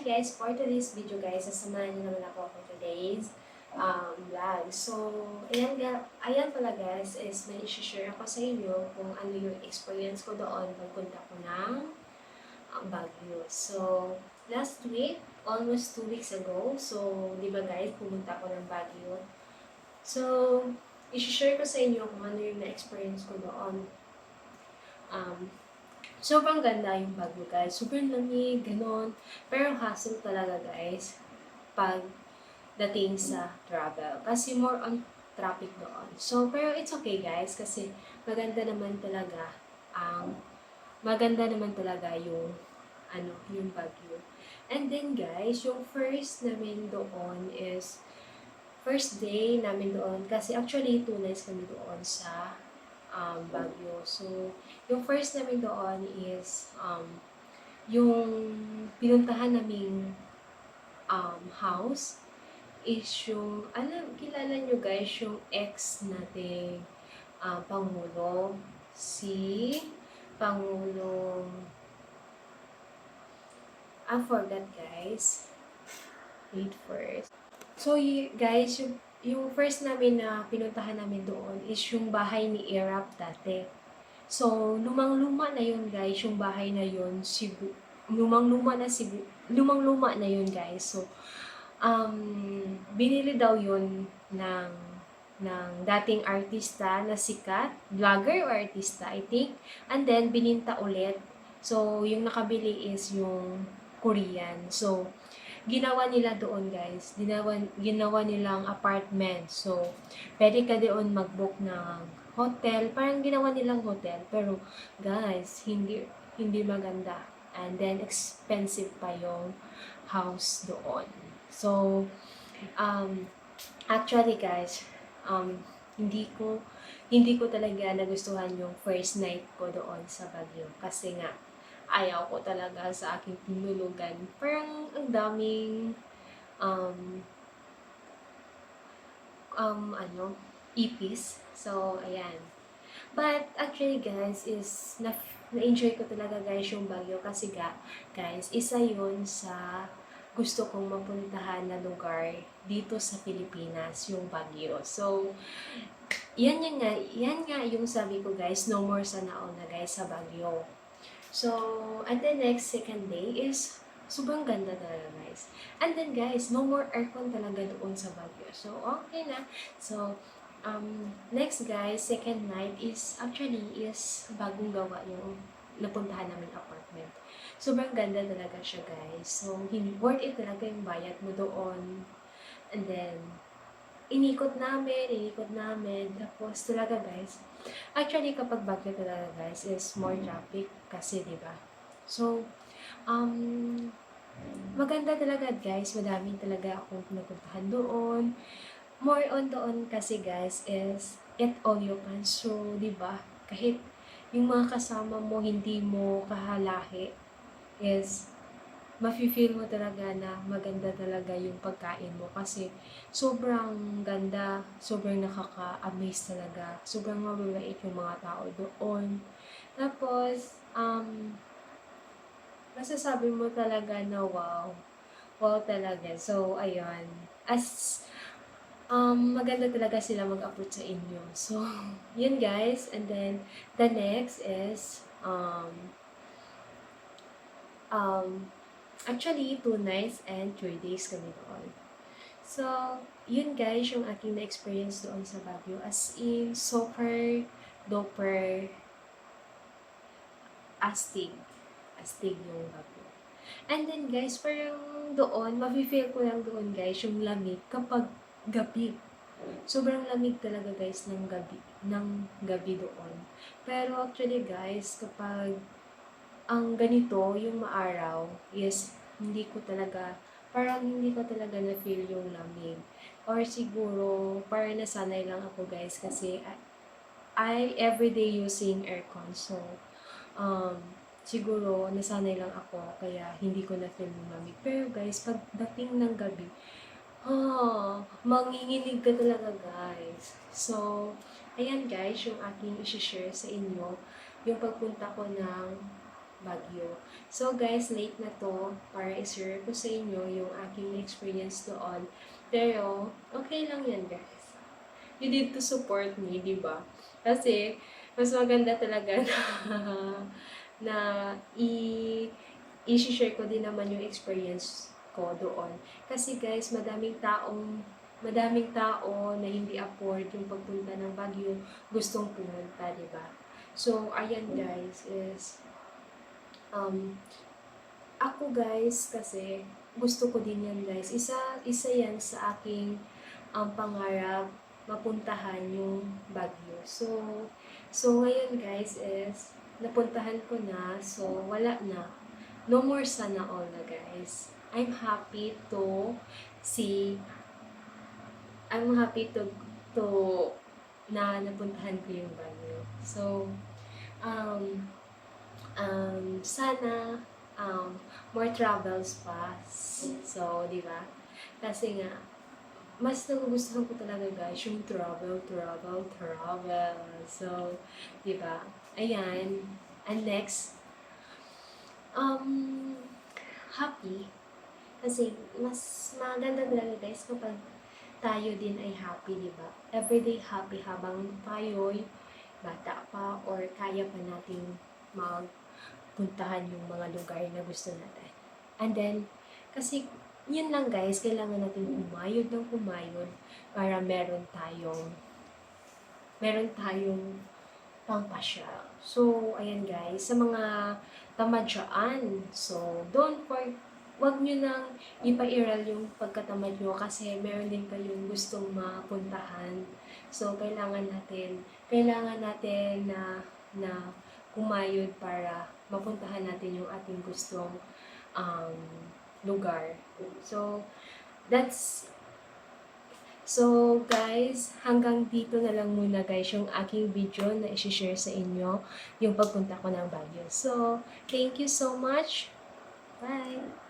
Hi guys, for today's video guys, sasamahan niyo naman ako for today's um, vlog. So, ayan, ayan pala guys, is may isi-share ako sa inyo kung ano yung experience ko doon pagpunta ko ng um, Baguio. So, last week, almost two weeks ago, so, di ba guys, pumunta ako ng Baguio. So, isi-share ko sa inyo kung ano yung na-experience ko doon. Um, sobrang ganda yung Baguio guys. Sobrang lamig, ganon. Pero hassle talaga guys pag dating sa travel. Kasi more on traffic doon. So, pero it's okay guys kasi maganda naman talaga ang maganda naman talaga yung ano, yung Baguio. And then guys, yung first namin doon is first day namin doon kasi actually two nights kami doon sa um, Baguio. So, yung first namin doon is um, yung pinuntahan naming um, house is yung, alam, kilala nyo guys, yung ex nating uh, Pangulo, si Pangulong, I forgot guys, wait first. So, guys, yung, yung first namin na pinuntahan namin doon is yung bahay ni Irap dati. So, lumang-luma na yun guys, yung bahay na yun, sigu, lumang-luma na sigu, lumang-luma na yun guys. So, um, binili daw yun ng ng dating artista na sikat, vlogger or artista, I think. And then, bininta ulit. So, yung nakabili is yung Korean. So, ginawa nila doon guys. Ginawa, ginawa nilang apartment. So, pwede ka doon mag-book ng hotel. Parang ginawa nilang hotel. Pero, guys, hindi hindi maganda. And then, expensive pa yung house doon. So, um, actually guys, um, hindi ko hindi ko talaga nagustuhan yung first night ko doon sa Baguio kasi nga ayaw ko talaga sa aking pinulugan. Parang ang daming um, um, ano, ipis. So, ayan. But, actually, guys, is, na, na-enjoy ko talaga, guys, yung Baguio. Kasi, ga, guys, isa yun sa gusto kong mapuntahan na lugar dito sa Pilipinas, yung Baguio. So, yan yan nga, yan nga yung sabi ko, guys, no more sana na, guys, sa Baguio. So, and then next, second day is, sobrang ganda talaga, guys. And then, guys, no more aircon talaga doon sa Baguio. So, okay na. So, um, next, guys, second night is, actually, is bagong gawa yung napuntahan namin apartment. Sobrang ganda talaga siya, guys. So, worth it talaga yung bayad mo doon. And then, inikot namin, inikot namin. Tapos, talaga, guys, Actually, kapag bagyo talaga guys, is more traffic kasi, di ba? So, um, maganda talaga guys, madami talaga akong napuntahan doon. More on doon kasi guys is eat all you can. So, di ba? Kahit yung mga kasama mo hindi mo kahalahi is mafe-feel mo talaga na maganda talaga yung pagkain mo kasi sobrang ganda, sobrang nakaka-amaze talaga, sobrang mababait yung mga tao doon. Tapos, um, masasabi mo talaga na wow, wow talaga. So, ayun, as um, maganda talaga sila mag-approach sa inyo. So, yun guys. And then, the next is, um, um, Actually, two nights and three days kami doon. So, yun guys, yung aking na-experience doon sa Baguio. As in, super duper astig. Astig yung Baguio. And then guys, parang doon, mafe-feel ko lang doon guys, yung lamig kapag gabi. Sobrang lamig talaga guys ng gabi, ng gabi doon. Pero actually guys, kapag ang ganito, yung maaraw, is hindi ko talaga, parang hindi ko talaga na-feel yung lamig. Or siguro, parang nasanay lang ako guys kasi I, I everyday using aircon. So, um, siguro nasanay lang ako kaya hindi ko na-feel yung lamig. Pero guys, pagdating ng gabi, oh, manginginig ka talaga guys. So, ayan guys, yung aking isi-share sa inyo, yung pagpunta ko ng Baguio. So guys, late na to para i-share ko sa inyo yung aking experience doon. Pero, okay lang yan guys. You need to support me, di ba? Kasi, mas maganda talaga na, na i- i-share ko din naman yung experience ko doon. Kasi guys, madaming taong madaming tao na hindi afford yung pagpunta ng Baguio gustong pumunta, di ba? So, ayan guys, is um, ako guys, kasi gusto ko din yan guys. Isa, isa yan sa aking um, pangarap mapuntahan yung Baguio. So, so ngayon guys is napuntahan ko na. So, wala na. No more sana all na guys. I'm happy to see I'm happy to to na napuntahan ko yung Baguio. So, um, um, sana um, more travels pa. So, di ba? Kasi nga, mas nagugustuhan ko talaga guys yung travel, travel, travel. So, di ba? Ayan. And next, um, happy. Kasi, mas maganda talaga guys kapag tayo din ay happy, di ba? Everyday happy habang tayo'y bata pa or kaya pa nating magpuntahan yung mga lugar na gusto natin. And then, kasi yun lang guys, kailangan natin kumayod ng kumayod para meron tayong meron tayong pangpasya. So, ayan guys, sa mga tamad dyan, so, don't for, wag nyo nang ipairal yung pagkatamad nyo kasi meron din kayong gustong mapuntahan. So, kailangan natin, kailangan natin na, na kumayod para mapuntahan natin yung ating gustong um, lugar. So, that's So, guys, hanggang dito na lang muna guys yung aking video na isi-share sa inyo yung pagpunta ko ng Baguio. So, thank you so much. Bye!